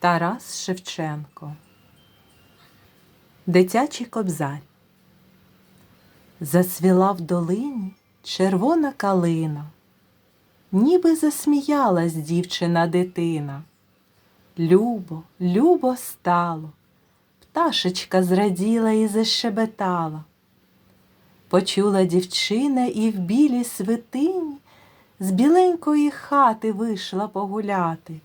Тарас Шевченко. Дитячий кобзар. Засвіла в долині червона калина, ніби засміялась дівчина дитина. Любо, любо стало, пташечка зраділа і защебетала. Почула дівчина і в білій свитині з біленької хати вийшла погуляти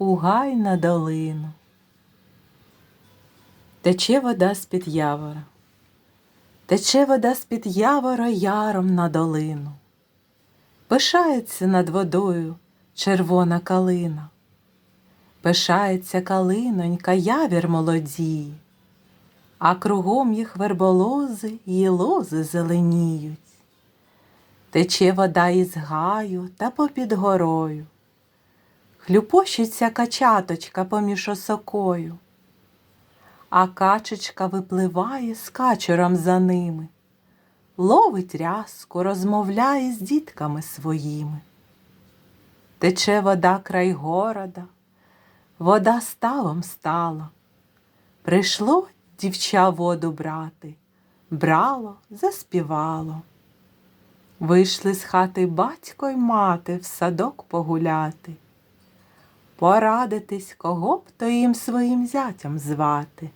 у гай на долину. Тече вода з-під явора, тече вода з-під явора яром на долину. Пишається над водою червона калина. Пишається калинонька, явір молодіє, а кругом їх верболози й лози зеленіють. Тече вода із гаю та попід горою. Хлюпощиться качаточка поміж осокою, а качечка випливає з качером за ними, ловить рязку, розмовляє з дітками своїми. Тече вода край города, вода ставом стала. Прийшло дівча воду брати, брало, заспівало. Вийшли з хати батько й мати в садок погуляти, порадитись, кого б то їм своїм зятям звати.